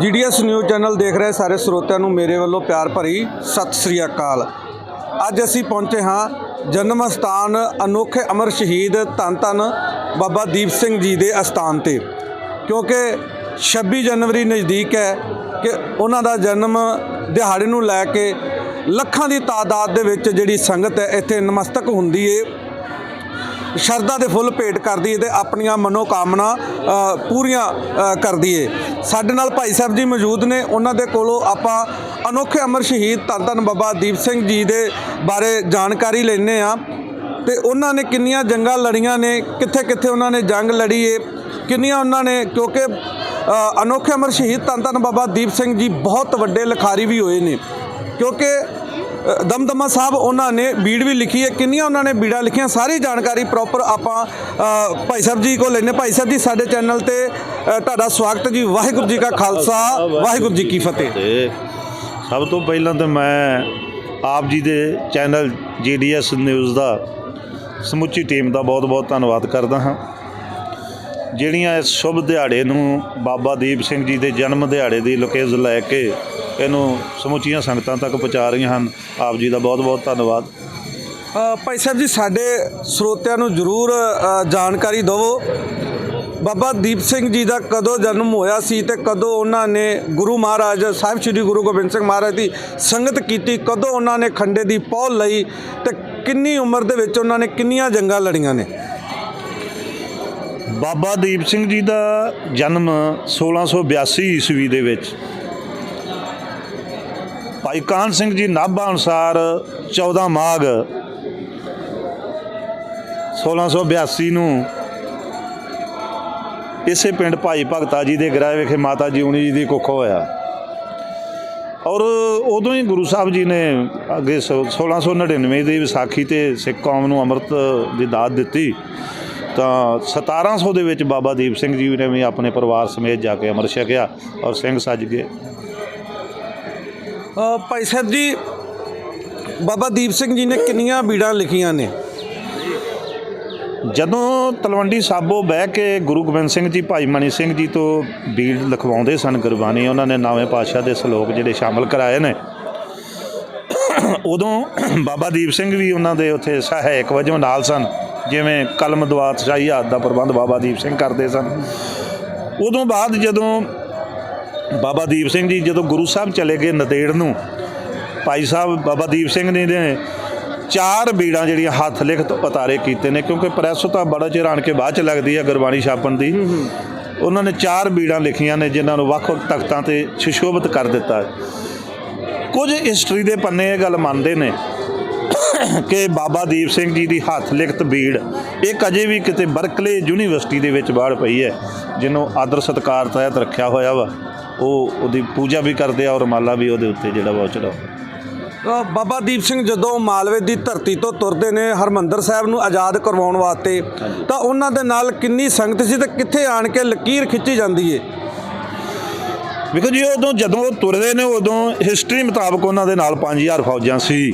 GDS news channel ਦੇਖ ਰਹੇ ਸਾਰੇ ਸਰੋਤਿਆਂ ਨੂੰ ਮੇਰੇ ਵੱਲੋਂ ਪਿਆਰ ਭਰੀ ਸਤਿ ਸ੍ਰੀ ਅਕਾਲ। ਅੱਜ ਅਸੀਂ ਪਹੁੰਚੇ ਹਾਂ ਜਨਮ ਸਥਾਨ ਅਨੋਖੇ ਅਮਰ ਸ਼ਹੀਦ ਧੰਨ ਧੰਨ ਬਾਬਾ ਦੀਪ ਸਿੰਘ ਜੀ ਦੇ ਅਸਥਾਨ ਤੇ। ਕਿਉਂਕਿ 26 ਜਨਵਰੀ ਨਜ਼ਦੀਕ ਹੈ ਕਿ ਉਹਨਾਂ ਦਾ ਜਨਮ ਦਿਹਾੜੇ ਨੂੰ ਲੈ ਕੇ ਲੱਖਾਂ ਦੀ ਤਾਦਾਦ ਦੇ ਵਿੱਚ ਜਿਹੜੀ ਸੰਗਤ ਹੈ, ਇੱਥੇ ਨਮਸਤਕ ਹੁੰਦੀ ਏ। ਸ਼ਰਧਾ ਦੇ ਫੁੱਲ ਭੇਟ ਕਰਦੀ ਹੈ ਤੇ ਆਪਣੀਆਂ ਮਨੋਕਾਮਨਾ ਪੂਰੀਆਂ ਕਰਦੀ ਹੈ ਸਾਡੇ ਨਾਲ ਭਾਈ ਸਾਹਿਬ ਜੀ ਮੌਜੂਦ ਨੇ। ਉਹਨਾਂ ਦੇ ਕੋਲੋਂ ਆਪਾਂ ਅਨੋਖੇ ਅਮਰ ਸ਼ਹੀਦ ਧੰਨ ਧੰਨ ਬਾਬਾ ਦੀਪ ਸਿੰਘ ਜੀ ਦੇ ਬਾਰੇ ਜਾਣਕਾਰੀ ਲੈਣੇ ਆ ਤੇ ਉਹਨਾਂ ਨੇ ਕਿੰਨੀਆਂ ਜੰਗਾਂ ਲੜੀਆਂ ਨੇ ਕਿੱਥੇ ਕਿੱਥੇ ਉਹਨਾਂ ਨੇ ਜੰਗ ਲੜੀ ਏ, ਕਿੰਨੀਆਂ ਉਹਨਾਂ ਨੇ, ਕਿਉਂਕਿ ਅਨੋਖੇ ਅਮਰ ਸ਼ਹੀਦ ਧੰਨ ਧੰਨ ਬਾਬਾ ਦੀਪ ਸਿੰਘ ਜੀ ਬਹੁਤ ਵੱਡੇ ਲਿਖਾਰੀ ਵੀ ਹੋਏ ਨੇ। ਕਿਉਂਕਿ ਦਮਦਮਾ ਸਾਹਿਬ, ਉਹਨਾਂ ਨੇ ਬੀੜ ਵੀ ਲਿਖੀ ਹੈ। ਕਿੰਨੀਆਂ ਉਹਨਾਂ ਨੇ ਬੀੜਾਂ ਲਿਖੀਆਂ? ਸਾਰੀ ਜਾਣਕਾਰੀ ਪ੍ਰੋਪਰ ਆਪਾਂ ਭਾਈ ਸਾਹਿਬ ਜੀ ਕੋਲ ਲੈਣੇ ਭਾਈ ਸਾਹਿਬ ਜੀ, ਸਾਡੇ ਚੈਨਲ ਤੇ ਤੁਹਾਡਾ ਸਵਾਗਤ ਜੀ। ਵਾਹਿਗੁਰੂ ਜੀ ਕਾ ਖਾਲਸਾ, ਵਾਹਿਗੁਰੂ ਜੀ ਕੀ ਫਤਿਹ। ਸਭ ਤੋਂ ਪਹਿਲਾਂ ਤਾਂ ਮੈਂ ਆਪ ਜੀ ਦੇ ਚੈਨਲ ਜੀਡੀਐਸ ਨਿਊਜ਼ ਦਾ ਸਮੁੱਚੀ ਟੀਮ ਦਾ ਬਹੁਤ-ਬਹੁਤ ਧੰਨਵਾਦ ਕਰਦਾ ਹਾਂ। ਜਿਹੜੀਆਂ ਇਸ ਸ਼ੁਭ ਦਿਹਾੜੇ ਨੂੰ ਬਾਬਾ ਦੀਪ ਸਿੰਘ ਜੀ ਦੇ ਜਨਮ ਦਿਹਾੜੇ ਦੀ ਲੋਕੇਜ਼ ਲੈ ਕੇ ਇਹਨੂੰ ਸਮੁੱਚੀਆਂ ਸੰਗਤਾਂ ਤੱਕ ਪਹੁੰਚਾ ਰਹੀਆਂ ਹਨ, ਆਪ ਜੀ ਦਾ ਬਹੁਤ-ਬਹੁਤ ਧੰਨਵਾਦ। ਭਾਈ ਸਾਹਿਬ ਜੀ, ਸਾਡੇ ਸਰੋਤਿਆਂ ਨੂੰ ਜ਼ਰੂਰ ਜਾਣਕਾਰੀ ਦਿਵੋ। ਬਾਬਾ ਦੀਪ ਸਿੰਘ ਜੀ ਦਾ ਕਦੋਂ ਜਨਮ ਹੋਇਆ ਸੀ ਤੇ ਕਦੋਂ ਉਹਨਾਂ ਨੇ ਗੁਰੂ ਮਹਾਰਾਜ, ਸਾਹਿਬ ਸ੍ਰੀ ਗੁਰੂ ਗੋਬਿੰਦ ਸਿੰਘ ਮਹਾਰਾਜ ਦੀ ਸੰਗਤ ਕੀਤੀ, ਕਦੋਂ ਉਹਨਾਂ ਨੇ ਖੰਡੇ ਦੀ ਪੌਲ ਲਈ ਤੇ ਕਿੰਨੀ ਉਮਰ ਦੇ ਵਿੱਚ ਉਹਨਾਂ ਨੇ ਕਿੰਨੀਆਂ ਜੰਗਾਂ ਲੜੀਆਂ ਨੇ? ਬਾਬਾ ਦੀਪ ਸਿੰਘ ਜੀ ਦਾ ਜਨਮ 1682 ਈਸਵੀ ਦੇ ਵਿੱਚ। ਭਾਈ ਕਾਨ ਸਿੰਘ ਜੀ ਨਾਭਾ ਅਨੁਸਾਰ 14 ਮਾਘ 1682 ਨੂੰ ਇਸੇ ਪਿੰਡ ਭਾਈ ਭਗਤਾ ਜੀ ਦੇ ਗ੍ਰਹਿ ਵਿਖੇ ਮਾਤਾ ਜੀਉਣੀ ਜੀ ਦੀ ਕੁੱਖ ਹੋਇਆ। ਔਰ ਉਦੋਂ ਹੀ ਗੁਰੂ ਸਾਹਿਬ ਜੀ ਨੇ ਅੱਗੇ ਸੋ- 1699 ਦੀ ਵਿਸਾਖੀ ਤੇ ਸਿੱਖ ਕੌਮ ਨੂੰ ਅੰਮ੍ਰਿਤ ਦੀ ਦਾਤ ਦਿੱਤੀ। ਤਾਂ 1700 ਦੇ ਵਿੱਚ ਬਾਬਾ ਦੀਪ ਸਿੰਘ ਜੀ ਨੇ ਵੀ ਆਪਣੇ ਪਰਿਵਾਰ ਸਮੇਤ ਜਾ ਕੇ ਅੰਮ੍ਰਿਤ ਛਕਿਆ ਔਰ ਸਿੰਘ ਸੱਜ ਗਏ। ਭਾਈ ਸਾਹਿਬ ਜੀ ਬਾਬਾ ਦੀਪ ਸਿੰਘ ਜੀ ਨੇ ਕਿੰਨੀਆਂ ਬੀੜਾਂ ਲਿਖੀਆਂ ਨੇ? ਜਦੋਂ ਤਲਵੰਡੀ ਸਾਬੋ ਬਹਿ ਕੇ ਗੁਰੂ ਗੋਬਿੰਦ ਸਿੰਘ ਜੀ ਭਾਈ ਮਨੀ ਸਿੰਘ ਜੀ ਤੋਂ ਬੀੜ ਲਿਖਵਾਉਂਦੇ ਸਨ ਗੁਰਬਾਣੀ ਉਹਨਾਂ ਨੇ ਨਵੇਂ ਪਾਤਸ਼ਾਹ ਦੇ ਸ਼ਲੋਕ ਜਿਹੜੇ ਸ਼ਾਮਲ ਕਰਾਏ ਨੇ। ਉਦੋਂ ਬਾਬਾ ਦੀਪ ਸਿੰਘ ਵੀ ਉਹਨਾਂ ਦੇ ਉੱਥੇ ਸਹਾਇਕ ਵਜੋਂ ਨਾਲ ਸਨ। ਜਿਵੇਂ ਕਲਮ ਦਵਾਤ ਸ਼ਾਹੀ ਹੱਥ ਦਾ ਪ੍ਰਬੰਧ ਬਾਬਾ ਦੀਪ ਸਿੰਘ ਕਰਦੇ ਸਨ। ਉਦੋਂ ਬਾਅਦ ਜਦੋਂ ਬਾਬਾ ਦੀਪ ਸਿੰਘ ਜੀ ਜਦੋਂ ਗੁਰੂ ਸਾਹਿਬ ਚਲੇ ਗਏ ਨਦੇੜ ਨੂੰ ਭਾਈ ਸਾਹਿਬ ਬਾਬਾ ਦੀਪ ਸਿੰਘ ਨੇ ਨੇ ਚਾਰ ਬੀੜਾਂ ਜਿਹੜੀਆਂ ਹੱਥ ਲਿਖਤ ਉਤਾਰੇ ਕੀਤੇ ਨੇ ਕਿਉਂਕਿ ਪ੍ਰੈਸ ਤਾਂ ਬੜਾ ਚਿਰ ਆਣ ਕੇ ਬਾਅਦ ਚ ਲੱਗਦੀ ਹੈ ਗੁਰਬਾਣੀ ਛਾਪਣ ਦੀ। ਉਹਨਾਂ ਨੇ ਚਾਰ ਬੀੜਾਂ ਲਿਖੀਆਂ ਨੇ ਜਿਨ੍ਹਾਂ ਨੂੰ ਵੱਖ-ਵੱਖ ਤਖਤਾਂ ਤੇ ਸੁਸ਼ੋਭਿਤ ਕਰ ਦਿੱਤਾ। ਕੁਝ ਹਿਸਟਰੀ ਦੇ ਪੰਨੇ ਇਹ ਗੱਲ ਮੰਨਦੇ ਨੇ ਕਿ ਬਾਬਾ ਦੀਪ ਸਿੰਘ ਜੀ ਦੀ ਹੱਥ ਲਿਖਤ ਬੀੜ ਇੱਕ ਅਜੇ ਵੀ ਕਿਤੇ ਬਰਕਲੇ ਯੂਨੀਵਰਸਿਟੀ ਦੇ ਵਿੱਚ ਬਾੜ ਪਈ ਹੈ ਜਿਹਨੂੰ ਆਦਰ ਸਤਕਾਰ ਤਹਿਤ ਰੱਖਿਆ ਹੋਇਆ ਵਾ ਉਹ ਉਹਦੀ ਪੂਜਾ ਵੀ ਕਰਦੇ ਆ ਔਰ ਮਾਲਾ ਵੀ ਉਹਦੇ ਉੱਤੇ ਜਿਹੜਾ ਵਾ ਉਹ ਚੜਾ ਅ, ਬਾਬਾ ਦੀਪ ਸਿੰਘ ਜਦੋਂ ਮਾਲਵੇ ਦੀ ਧਰਤੀ ਤੋਂ ਤੁਰਦੇ ਨੇ ਹਰਮੰਦਰ ਸਾਹਿਬ ਨੂੰ ਆਜ਼ਾਦ ਕਰਵਾਉਣ ਵਾਸਤੇ ਤਾਂ ਉਹਨਾਂ ਦੇ ਨਾਲ ਕਿੰਨੀ ਸੰਗਤ ਸੀ ਤੇ ਕਿੱਥੇ ਆਣ ਕੇ ਲਕੀਰ ਖਿੱਚੀ ਜਾਂਦੀ ਏ? ਵੇਖੋ ਜੀ ਉਦੋਂ ਜਦੋਂ ਉਹ ਤੁਰਦੇ ਨੇ ਉਦੋਂ ਹਿਸਟਰੀ ਮੁਤਾਬਕ ਉਹਨਾਂ ਦੇ ਨਾਲ 5000 ਫੌਜਾਂ ਸੀ।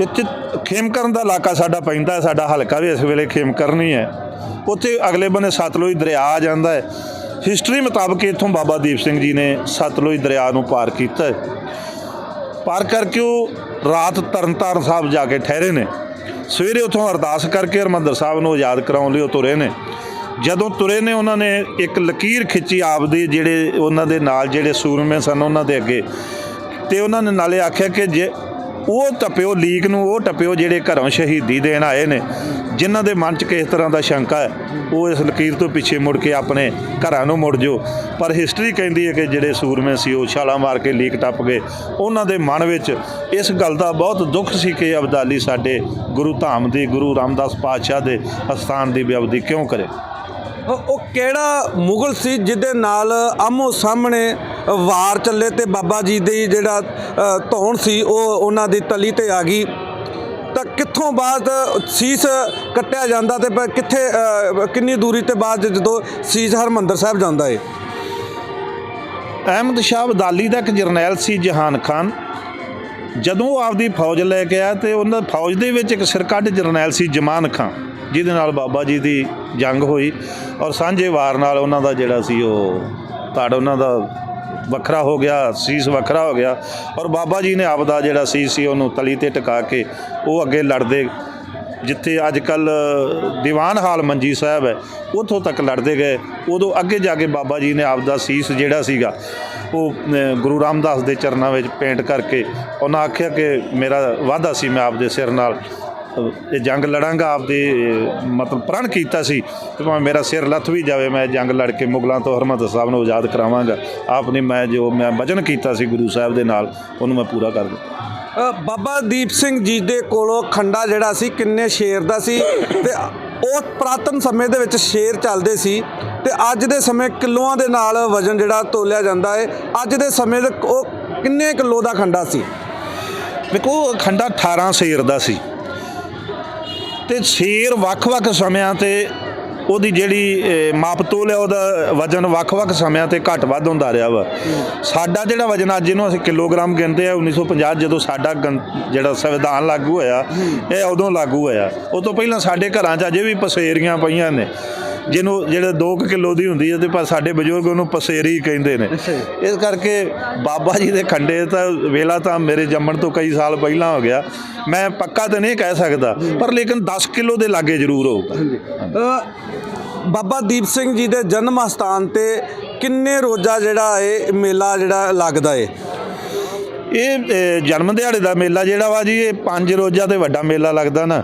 ਇੱਥੇ ਖੇਮਕਰਨ ਦਾ ਇਲਾਕਾ ਸਾਡਾ ਪੈਂਦਾ ਹੈ, ਸਾਡਾ ਹਲਕਾ ਵੀ ਇਸ ਵੇਲੇ ਖੇਮਕਰਨ ਹੀ ਹੈ। ਉੱਥੇ ਅਗਲੇ ਬੰਨੇ ਸਤਲੁਜ ਦਰਿਆ ਆ ਜਾਂਦਾ ਹੈ। ਹਿਸਟਰੀ ਮੁਤਾਬਕ ਇੱਥੋਂ ਬਾਬਾ ਦੀਪ ਸਿੰਘ ਜੀ ਨੇ ਸਤਲੁਜ ਦਰਿਆ ਨੂੰ ਪਾਰ ਕੀਤਾ ਪਾਰ ਕਰਕੇ ਉਹ ਰਾਤ ਤਰਨਤਾਰਨ ਸਾਹਿਬ ਜਾ ਕੇ ਠਹਿਰੇ ਨੇ। ਸਵੇਰੇ ਉੱਥੋਂ ਅਰਦਾਸ ਕਰਕੇ ਹਰਿਮੰਦਰ ਸਾਹਿਬ ਨੂੰ ਆਜ਼ਾਦ ਕਰਾਉਣ ਲਈ ਉਹ ਤੁਰੇ ਨੇ। ਜਦੋਂ ਤੁਰੇ ਨੇ ਉਹਨਾਂ ਨੇ ਇੱਕ ਲਕੀਰ ਖਿੱਚੀ ਆਪਦੇ ਜਿਹੜੇ ਉਹਨਾਂ ਦੇ ਨਾਲ ਜਿਹੜੇ ਸੂਰਮੇ ਸਨ ਉਹਨਾਂ ਦੇ ਅੱਗੇ। ਤੇ ਉਹਨਾਂ ਨੇ ਨਾਲੇ ਆਖਿਆ ਕਿ ਜੇ ਉਹ ਟੱਪਿਓ ਲੀਕ ਨੂੰ, ਉਹ ਟੱਪਿਓ ਜਿਹੜੇ ਘਰੋਂ ਸ਼ਹੀਦੀ ਦੇਣ ਆਏ ਨੇ, ਜਿਨ੍ਹਾਂ ਦੇ ਮਨ 'ਚ ਕਿਸ ਤਰ੍ਹਾਂ ਦਾ ਸ਼ੰਕਾ ਹੈ, ਉਹ ਇਸ ਲਕੀਰ ਤੋਂ ਪਿੱਛੇ ਮੁੜ ਕੇ ਆਪਣੇ ਘਰਾਂ ਨੂੰ ਮੁੜ ਜਾਓ। ਪਰ ਹਿਸਟਰੀ ਕਹਿੰਦੀ ਹੈ ਕਿ ਜਿਹੜੇ ਸੂਰਮੇ ਸੀ, ਉਹ ਛਾਲਾਂ ਮਾਰ ਕੇ ਲੀਕ ਟੱਪ ਗਏ। ਉਹਨਾਂ ਦੇ ਮਨ ਵਿੱਚ ਇਸ ਗੱਲ ਦਾ ਬਹੁਤ ਦੁੱਖ ਸੀ ਕਿ ਅਬਦਾਲੀ ਸਾਡੇ ਗੁਰੂ ਧਾਮ ਦੀ, ਗੁਰੂ ਰਾਮਦਾਸ ਪਾਤਸ਼ਾਹ ਦੇ ਅਸਥਾਨ ਦੀ ਬੇਅਬਦੀ ਕਿਉਂ ਕਰੇ? ਉਹ ਕਿਹੜਾ ਮੁਗਲ ਸੀ ਜਿਹਦੇ ਨਾਲ ਆਮੋ ਸਾਹਮਣੇ ਵਾਰ ਚੱਲੇ ਤੇ ਬਾਬਾ ਜੀ ਦੀ ਜਿਹੜਾ ਧੌਣ ਸੀ, ਉਹ ਉਹਨਾਂ ਦੀ ਤਲੀ ਤੇ ਆ ਗਈ। ਤਾਂ ਕਿੱਥੋਂ ਬਾਅਦ ਸੀਸ ਕੱਟਿਆ ਜਾਂਦਾ ਤੇ ਕਿੱਥੇ ਕਿੰਨੀ ਦੂਰੀ ਤੇ ਬਾਅਦ ਜਦੋਂ ਸੀਸ ਹਰਮੰਦਰ ਸਾਹਿਬ ਜਾਂਦਾ ਏ? ਅਹਿਮਦ ਸ਼ਾਹ ਅਬਦਾਲੀ ਦਾ ਇੱਕ ਜਰਨੈਲ ਸੀ ਜਹਾਨ ਖਾਨ। ਜਦੋਂ ਉਹ ਆਪਦੀ ਫੌਜ ਲੈ ਕੇ ਆਇਆ ਤੇ ਉਹਨਾਂ ਫੌਜ ਦੇ ਵਿੱਚ ਇੱਕ ਸਿਰਕੱਢ ਜਰਨੈਲ ਸੀ ਜਮਾਨ ਖਾਂ, ਜਿਹਦੇ ਨਾਲ ਬਾਬਾ ਜੀ ਦੀ ਜੰਗ ਹੋਈ ਔਰ ਸਾਂਝੇ ਵਾਰ ਨਾਲ ਉਹਨਾਂ ਦਾ ਜਿਹੜਾ ਸੀ ਉਹ ਧੜ ਉਹਨਾਂ ਦਾ ਵੱਖਰਾ ਹੋ ਗਿਆ, ਸੀਸ ਵੱਖਰਾ ਹੋ ਗਿਆ ਔਰ ਬਾਬਾ ਜੀ ਨੇ ਆਪਦਾ ਜਿਹੜਾ ਸੀਸ ਸੀ ਉਹਨੂੰ ਤਲੀ ਤੇ ਟਿਕਾ ਕੇ ਉਹ ਅੱਗੇ ਲੜਦੇ ਜਿੱਥੇ ਅੱਜ ਕੱਲ ਦੀਵਾਨ ਹਾਲ ਮੰਜੀ ਸਾਹਿਬ ਹੈ, ਉੱਥੋਂ ਤੱਕ ਲੜਦੇ ਗਏ। ਉਦੋਂ ਅੱਗੇ ਜਾ ਕੇ ਬਾਬਾ ਜੀ ਨੇ ਆਪਦਾ ਸੀਸ ਜਿਹੜਾ ਸੀਗਾ ਉਹ ਗੁਰੂ ਰਾਮਦਾਸ ਦੇ ਚਰਨਾਂ ਵਿੱਚ ਪੇਂਟ ਕਰਕੇ ਉਹਨਾਂ ਆਖਿਆ ਕਿ ਮੇਰਾ ਵਾਅਦਾ ਸੀ ਮੈਂ ਆਪਦੇ ਸਿਰ ਨਾਲ ਇਹ ਜੰਗ ਲੜਾਂਗਾ, ਆਪਦੇ ਮਤਲਬ ਪ੍ਰਣ ਕੀਤਾ ਸੀ ਕਿ ਭਾਵੇਂ ਮੇਰਾ ਸਿਰ ਲੱਥ ਵੀ ਜਾਵੇ, ਮੈਂ ਜੰਗ ਲੜ ਕੇ ਮੁਗਲਾਂ ਤੋਂ ਹਰਮਤ ਸਾਹਿਬ ਨੂੰ ਆਜ਼ਾਦ ਕਰਾਵਾਂਗਾ। ਆਪ ਨੇ ਮੈਂ ਜੋ ਮੈਂ ਵਚਨ ਕੀਤਾ ਸੀ ਗੁਰੂ ਸਾਹਿਬ ਦੇ ਨਾਲ, ਉਹਨੂੰ ਮੈਂ ਪੂਰਾ ਕਰ ਦਿੱਤਾ। ਬਾਬਾ ਦੀਪ ਸਿੰਘ ਜੀ ਦੇ ਕੋਲੋਂ ਖੰਡਾ ਜਿਹੜਾ ਸੀ, ਕਿੰਨੇ ਸ਼ੇਰ ਦਾ ਸੀ ਤੇ ਉਹ ਪ੍ਰਾਤਨ ਸਮੇਂ ਦੇ ਵਿੱਚ ਸ਼ੇਰ ਚੱਲਦੇ ਸੀ ਤੇ ਅੱਜ ਦੇ ਸਮੇਂ ਕਿਲੋਆਂ ਦੇ ਨਾਲ ਵਜਨ ਜਿਹੜਾ ਤੋਲਿਆ ਜਾਂਦਾ ਹੈ ਅੱਜ ਦੇ ਸਮੇਂ ਦੇ ਉਹ ਕਿੰਨੇ ਕਿਲੋ ਦਾ ਖੰਡਾ ਸੀ? ਵੇਖੋ ਖੰਡਾ 18 ਸ਼ੇਰ ਦਾ ਸੀ। ਤੇ ਸ਼ੇਰ ਵੱਖ-ਵੱਖ ਸਮਿਆਂ ਤੇ ਉਹਦੀ ਜਿਹੜੀ ਮਾਪਤੋਲ ਮਾਪ ਹੈ, ਉਹਦਾ ਵਜਨ ਵੱਖ-ਵੱਖ ਸਮਿਆਂ ਤੇ ਘੱਟ ਵੱਧ ਹੁੰਦਾ ਰਿਹਾ ਵਾ। ਸਾਡਾ ਜਿਹੜਾ ਵਜਨ ਅੱਜ ਇਹਨੂੰ ਅਸੀਂ ਕਿਲੋਗ੍ਰਾਮ ਕਹਿੰਦੇ ਆ 1950 ਜਦੋਂ ਸਾਡਾ ਗਣ- ਜਿਹੜਾ ਸੰਵਿਧਾਨ ਲਾਗੂ ਹੋਇਆ, ਇਹ ਉਦੋਂ ਲਾਗੂ ਹੋਇਆ। ਉਹ ਤੋਂ ਪਹਿਲਾਂ ਸਾਡੇ ਘਰਾਂ 'ਚ ਅਜੇ ਵੀ ਪਸੇਰੀਆਂ ਪਈਆਂ ਨੇ। ਜਿਹਨੂੰ ਜਿਹੜੇ 2 ਕਿਲੋ ਦੀ ਹੁੰਦੀ ਹੈ ਤੇ ਪਰ ਸਾਡੇ ਬਜ਼ੁਰਗ ਉਹਨੂੰ ਪਸੇਰੀ ਹੀ ਕਹਿੰਦੇ ਨੇ। ਇਸ ਕਰਕੇ ਬਾਬਾ ਜੀ ਦੇ ਖੰਡੇ ਤਾਂ ਵੇਲਾ ਤਾਂ ਮੇਰੇ ਜੰਮਣ ਤੋਂ ਕਈ ਸਾਲ ਪਹਿਲਾਂ ਹੋ ਗਿਆ। ਮੈਂ ਪੱਕਾ ਤਾਂ ਨਹੀਂ ਕਹਿ ਸਕਦਾ ਪਰ ਲੇਕਿਨ 10 ਕਿਲੋ ਦੇ ਲਾਗੇ ਜ਼ਰੂਰ ਹੋਊਗਾ ਬਾਬਾ ਦੀਪ ਸਿੰਘ ਜੀ ਦੇ ਜਨਮ ਸਥਾਨ ਤੇ ਕਿੰਨੇ ਰੋਜ਼ਾ ਜਿਹੜਾ ਇਹ ਮੇਲਾ ਜਿਹੜਾ ਲੱਗਦਾ ਏ? ਇਹ ਜਨਮ ਦਿਹਾੜੇ ਦਾ ਮੇਲਾ ਜਿਹੜਾ ਵਾ ਜੀ ਇਹ ਪੰਜ ਰੋਜ਼ਾ ਤੇ ਵੱਡਾ ਮੇਲਾ ਲੱਗਦਾ ਨਾ।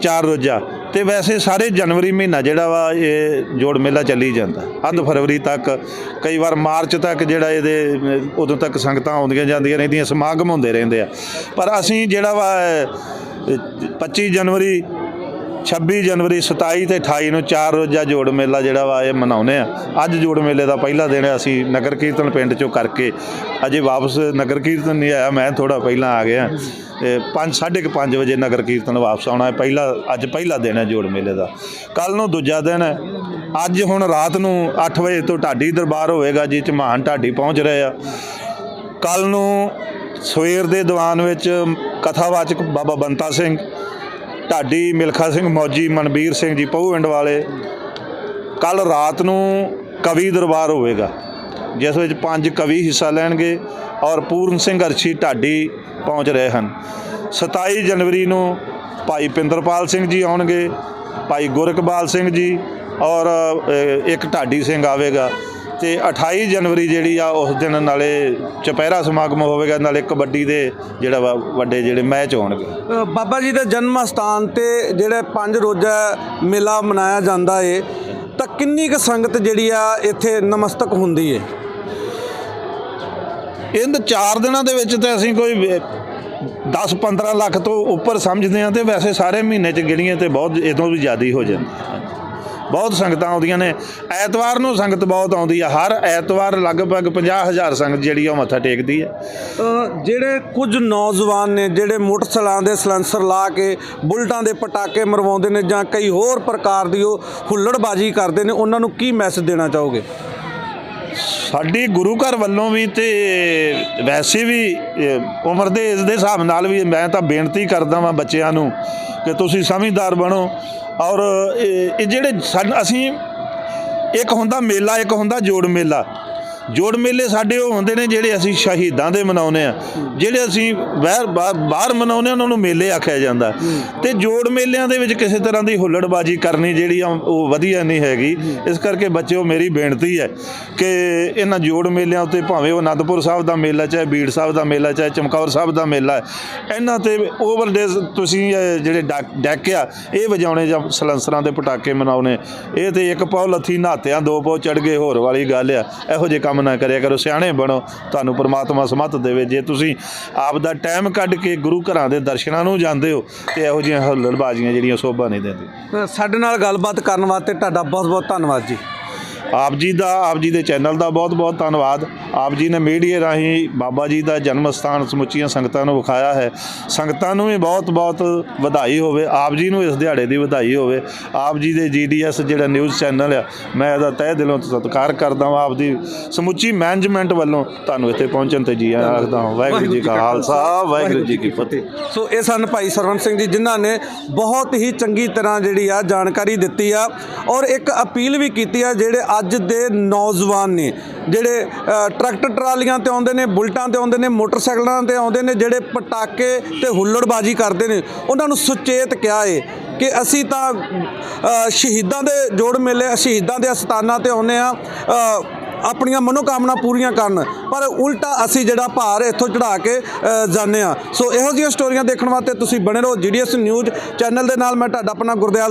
ਚਾਰ ਰੋਜ਼ਾ। ਤੇ ਵੈਸੇ ਸਾਰੇ ਜਨਵਰੀ ਮਹੀਨਾ ਜਿਹੜਾ ਵਾ ਇਹ ਜੋੜ ਮੇਲਾ ਚੱਲੀ ਜਾਂਦਾ। ਅੱਧ ਫਰਵਰੀ ਤੱਕ ਕਈ ਵਾਰ ਮਾਰਚ ਤੱਕ ਜਿਹੜਾ ਇਹਦੇ ਉਦੋਂ ਤੱਕ ਸੰਗਤਾਂ ਆਉਂਦੀਆਂ ਜਾਂਦੀਆਂ ਰਹਿੰਦੀਆਂ ਸਮਾਗਮ ਹੁੰਦੇ ਰਹਿੰਦੇ ਆ। ਪਰ ਅਸੀਂ ਜਿਹੜਾ ਵਾ ਅਹ, 25 ਜਨਵਰੀ 26 ਜਨਵਰੀ 27 ਤੇ 28 ਨੂੰ ਚਾਰ ਰੋਜ਼ਾ ਜੋੜ ਮੇਲਾ ਜਿਹੜਾ ਵਾ ਇਹ ਮਨਾਉਨੇ ਆ। ਅੱਜ ਜੋੜ ਮੇਲੇ ਦਾ ਪਹਿਲਾ ਦਿਨ ਹੈ, ਅਸੀਂ ਨਗਰ ਕੀਰਤਨ ਪਿੰਡ ਚੋਂ ਕਰਕੇ ਅਜੇ ਵਾਪਸ ਨਗਰ ਕੀਰਤਨ ਨਹੀਂ ਆਇਆ, ਮੈਂ ਥੋੜਾ ਪਹਿਲਾਂ ਆ ਗਿਆ। ਤੇ 5 5:30 ਵਜੇ ਨਗਰ ਕੀਰਤਨ ਵਾਪਸ ਆਉਣਾ ਹੈ, ਪਹਿਲਾ, ਅੱਜ ਪਹਿਲਾ ਦਿਨ ਹੈ ਜੋੜ ਮੇਲੇ ਦਾ। ਕੱਲ ਨੂੰ ਦੂਜਾ ਦਿਨ ਹੈ। ਅੱਜ ਹੁਣ ਰਾਤ ਨੂੰ 8 ਵਜੇ ਤੋਂ ਢਾਡੀ ਦਰਬਾਰ ਹੋਵੇਗਾ, ਜਿਹ ਚ ਮਹਾਨ ਢਾਡੀ ਪਹੁੰਚ ਰਹੇ ਆ। ਕੱਲ ਨੂੰ ਸਵੇਰ ਦੇ ਦੀਵਾਨ ਵਿੱਚ ਕਥਾਵਾਚਕ ਬਾਬਾ ਬੰਤਾ ਸਿੰਘ ਢਾਡੀ ਮਿਲਖਾ ਸਿੰਘ ਮੌਜੀ, ਮਨਬੀਰ ਸਿੰਘ ਜੀ ਪਹੂਵਿੰਡ ਵਾਲੇ ਕੱਲ ਰਾਤ ਨੂੰ ਕਵੀ ਦਰਬਾਰ ਹੋਵੇਗਾ, ਜਿਸ ਵਿੱਚ ਪੰਜ ਕਵੀ ਹਿੱਸਾ ਲੈਣਗੇ ਔਰ ਪੂਰਨ ਸਿੰਘ ਅਰਸ਼ੀ ਢਾਡੀ ਪਹੁੰਚ ਰਹੇ ਹਨ। 27 ਜਨਵਰੀ ਨੂੰ ਭਾਈ ਪਿੰਦਰਪਾਲ ਸਿੰਘ ਜੀ ਆਉਣਗੇ, ਭਾਈ ਗੁਰਕਬਾਲ ਸਿੰਘ ਜੀ ਔਰ ਇੱਕ ਢਾਡੀ ਸਿੰਘ ਆਵੇਗਾ। ਤੇ 28 ਜਨਵਰੀ ਜਿਹੜੀ ਆ ਉਸ ਦਿਨ ਨਾਲੇ ਚੁਪਹਿਰਾ ਸਮਾਗਮ ਹੋਵੇਗਾ ਨਾਲੇ ਕਬੱਡੀ ਦੇ ਜਿਹੜਾ ਵਾ ਵੱਡੇ ਜਿਹੜੇ ਮੈਚ ਹੋਣਗੇ ਬਾਬਾ ਜੀ ਦੇ ਜਨਮ ਸਥਾਨ ਤੇ ਜਿਹੜੇ ਪੰਜ ਰੋਜ਼ਾ ਮੇਲਾ ਮਨਾਇਆ ਜਾਂਦਾ ਏ ਤਾਂ ਕਿੰਨੀ ਕੁ ਸੰਗਤ ਜਿਹੜੀ ਆ ਇੱਥੇ ਨਮਸਤਕ ਹੁੰਦੀ ਏ ਇਹਨਾਂ ਚਾਰ ਦਿਨਾਂ ਦੇ ਵਿੱਚ ਤਾਂ ਅਸੀਂ ਕੋਈ 10-15 ਲੱਖ ਤੋਂ ਉੱਪਰ ਸਮਝਦੇ ਹਾਂ ਤੇ ਵੈਸੇ ਸਾਰੇ ਮਹੀਨੇ ਚ ਗਿਣੀਏ ਤੇ ਬਹੁਤ ਇਦੋਂ ਵੀ ਜ਼ਿਆਦਾ ਹੀ ਹੋ ਜਾਂਦੀ ਹੈ। ਬਹੁਤ ਸੰਗਤਾਂ ਆਉਂਦੀਆਂ ਨੇ। ਐਤਵਾਰ ਨੂੰ ਸੰਗਤ ਬਹੁਤ ਆਉਂਦੀ ਆ। ਹਰ ਐਤਵਾਰ ਲਗਭਗ 50000 ਸੰਗਤ ਜਿਹੜੀ ਆ ਉਹ ਮੱਥਾ ਟੇਕਦੀ ਹੈ ਜਿਹੜੇ ਕੁਝ ਨੌਜਵਾਨ ਨੇ ਜਿਹੜੇ ਮੋਟਰਸਾਈਕਲਾਂ ਦੇ ਸਲੈਂਸਰ ਲਾ ਕੇ ਬੁਲਟਾਂ ਦੇ ਪਟਾਕੇ ਮਰਵਾਉਂਦੇ ਨੇ ਜਾਂ ਕਈ ਹੋਰ ਪ੍ਰਕਾਰ ਦੀ ਉਹ ਹੁੱਲੜਬਾਜੀ ਕਰਦੇ ਨੇ ਉਹਨਾਂ ਨੂੰ ਕੀ ਮੈਸੇਜ ਦੇਣਾ ਚਾਹੋਗੇ? ਸਾਡੀ ਗੁਰੂ ਘਰ ਵੱਲੋਂ ਵੀ ਤੇ ਵੈਸੇ ਵੀ ਉਮਰ ਦੇ ਇਸ ਦੇ ਹਿਸਾਬ ਨਾਲ ਵੀ ਮੈਂ ਤਾਂ ਬੇਨਤੀ ਕਰਦਾ ਵਾਂ ਬੱਚਿਆਂ ਨੂੰ ਕਿ ਤੁਸੀਂ ਸਮਝਦਾਰ ਬਣੋ। ਔਰ ਇਹ ਇਹ ਜਿਹੜੇ ਸਾਨ- ਅਸੀਂ ਇੱਕ ਹੁੰਦਾ ਮੇਲਾ ਇੱਕ ਹੁੰਦਾ ਜੋੜ ਮੇਲਾ। ਜੋੜ ਮੇਲੇ ਸਾਡੇ ਉਹ ਹੁੰਦੇ ਨੇ ਜਿਹੜੇ ਅਸੀਂ ਸ਼ਹੀਦਾਂ ਦੇ ਮਨਾਉਂਦੇ ਆ ਜਿਹੜੇ ਅਸੀਂ ਬਾਹਰ ਬਾ- ਬਾਹਰ ਮਨਾਉਨੇ ਉਹਨਾਂ ਨੂੰ ਮੇਲੇ ਆਖਿਆ ਜਾਂਦਾ। ਤੇ ਜੋੜ ਮੇਲਿਆਂ ਦੇ ਵਿੱਚ ਕਿਸੇ ਤਰ੍ਹਾਂ ਦੀ ਹੁੱਲੜਬਾਜੀ ਕਰਨੀ ਜਿਹੜੀ ਆ, ਉਹ ਵਧੀਆ ਨਹੀਂ ਹੈਗੀ। ਇਸ ਕਰਕੇ ਬੱਚਿਓ, ਮੇਰੀ ਬੇਨਤੀ ਹੈ ਕਿ ਇਹਨਾਂ ਜੋੜ ਮੇਲਿਆਂ ਉੱਤੇ ਭਾਵੇਂ ਉਹ ਅਨੰਦਪੁਰ ਸਾਹਿਬ ਦਾ ਮੇਲਾ ਚਾਹੇ ਬੀੜ ਸਾਹਿਬ ਦਾ ਮੇਲਾ ਚਾਹੇ ਚਮਕੌਰ ਸਾਹਿਬ ਦਾ ਮੇਲਾ ਇਹਨਾਂ ਤੇ ਓਵਰਡੇਜ਼ ਤੁਸੀਂ ਜਿਹੜੇ ਡੈਕ- ਡੈਕ ਆ, ਇਹ ਵਜਾਉਣੇ ਜਾਂ ਸਲੰਸਰਾਂ ਦੇ ਪਟਾਕੇ ਮਨਾਉਣੇ। ਇਹ ਤੇ ਇੱਕ ਪਾਉ ਲੱਥੀ, ਨਹਾਤਿਆਂ ਦੋ ਪਾਉ ਚੜ ਗਏ, ਹੋਰ ਵਾਲੀ ਗੱਲ ਆ। ਇਹੋ ਜਿਹੇ ਕੰਮ ਨਾ ਕਰਿਆ ਕਰੋ ਸਿਆਣੇ ਬਣੋ। ਤੁਹਾਨੂੰ ਪ੍ਰਮਾਤਮਾ ਸਮਤ ਦੇਵੇ। ਜੇ ਤੁਸੀਂ ਆਪ ਦਾ ਟਾਈਮ ਕੱਢ ਕੇ ਗੁਰੂ ਘਰਾਂ ਦੇ ਦਰਸ਼ਨਾਂ ਨੂੰ ਜਾਂਦੇ ਹੋ ਤੇ ਇਹੋ ਜਿਹੀਆਂ ਹੁੱਲੜਬਾਜ਼ੀਆਂ ਜਿਹੜੀਆਂ ਸੋਭਾ ਨਹੀਂ ਦਿੰਦੀਆਂ ਅ, ਸਾਡੇ ਨਾਲ ਗੱਲਬਾਤ ਕਰਨ ਵਾਸਤੇ ਤੁਹਾਡਾ ਬਹੁਤ ਬਹੁਤ ਧੰਨਵਾਦ ਜੀ। ਆਪ ਜੀ ਦਾ ਆਪ ਜੀ ਦੇ ਚੈਨਲ ਦਾ ਬਹੁਤ ਬਹੁਤ ਧੰਨਵਾਦ। ਆਪ ਜੀ ਨੇ ਮੀਡੀਆ ਰਾਹੀਂ ਬਾਬਾ ਜੀ ਦਾ ਜਨਮ ਸਥਾਨ ਸਮੁੱਚੀਆਂ ਸੰਗਤਾਂ ਨੂੰ ਵਿਖਾਇਆ ਹੈ। ਸੰਗਤਾਂ ਨੂੰ ਵੀ ਬਹੁਤ ਬਹੁਤ ਵਧਾਈ ਹੋਵੇ। ਆਪ ਜੀ ਨੂੰ ਇਸ ਦਿਹਾੜੇ ਦੀ ਵਧਾਈ ਹੋਵੇ। ਆਪ ਜੀ ਦੇ ਜੀਡੀਐਸ ਜਿਹੜਾ ਨਿਊਜ਼ ਚੈਨਲ ਆ ਮੈਂ ਇਹਦਾ ਤਹਿ ਦਿਲੋਂ ਸਤਿਕਾਰ ਕਰਦਾ ਹਾਂ ਆਪ ਦੀ ਸਮੁੱਚੀ ਮੈਨੇਜਮੈਂਟ ਵੱਲੋਂ ਤੁਹਾਨੂੰ ਇੱਥੇ ਪਹੁੰਚਣ ਤੇ ਜੀ ਆਖਦਾ ਹਾਂ ਵਾਹਿਗੁਰੂ ਜੀ ਕਾ ਖਾਲਸਾ ਵਾਹਿਗੁਰੂ ਜੀ ਕੀ ਫਤਿਹ। ਸੋ ਇਹ ਸਨ ਭਾਈ ਸਰਵਨ ਸਿੰਘ ਜੀ ਜਿਨ੍ਹਾਂ ਨੇ ਬਹੁਤ ਹੀ ਚੰਗੀ ਤਰ੍ਹਾਂ ਜਿਹੜੀ ਆ ਜਾਣਕਾਰੀ ਦਿੱਤੀ ਆ ਔਰ ਇੱਕ ਅਪੀਲ ਵੀ ਕੀਤੀ ਆ ਜਿਹੜੇ ਅੱਜ ਦੇ ਨੌਜਵਾਨ ਨੇ। ਜਿਹੜੇ ਟਰੈਕਟਰ ਟਰਾਲੀਆਂ ਤੇ ਆਉਂਦੇ ਨੇ, ਬੁਲਟਾਂ ਤੇ ਆਉਂਦੇ ਨੇ, ਮੋਟਰਸਾਈਕਲਾਂ ਤੇ ਆਉਂਦੇ ਨੇ, ਜਿਹੜੇ ਪਟਾਕੇ ਤੇ ਹੁੱਲੜਬਾਜ਼ੀ ਕਰਦੇ ਨੇ, ਉਹਨਾਂ ਨੂੰ ਸੁਚੇਤ ਕਿਹਾ ਏ ਕਿ ਅਸੀਂ ਤਾਂ ਸ਼ਹੀਦਾਂ ਦੇ ਜੋੜ ਮੇਲੇ, ਸ਼ਹੀਦਾਂ ਦੇ ਅਸਥਾਨਾਂ ਤੇ ਆਉਂਦੇ ਆ ਆਪਣੀਆਂ ਮਨੋਕਾਮਨਾ ਪੂਰੀਆਂ ਕਰਨ, ਪਰ ਉਲਟਾ ਅਸੀਂ ਜਿਹੜਾ ਭਾਰ ਇੱਥੋਂ ਚੜਾ ਕੇ ਜਾਂਦੇ ਆ ਸੋ ਇਹੋ ਜਿਹੀਆਂ ਸਟੋਰੀਆਂ ਦੇਖਣ ਵਾਸਤੇ ਤੁਸੀਂ ਬਣੇ ਰਹੋ ਜੀਡੀਐਸ ਨਿਊਜ਼ ਚੈਨਲ ਦੇ ਨਾਲ, ਮੈਂ ਤੁਹਾਡਾ ਆਪਣਾ ਗੁਰਦਿਆਲ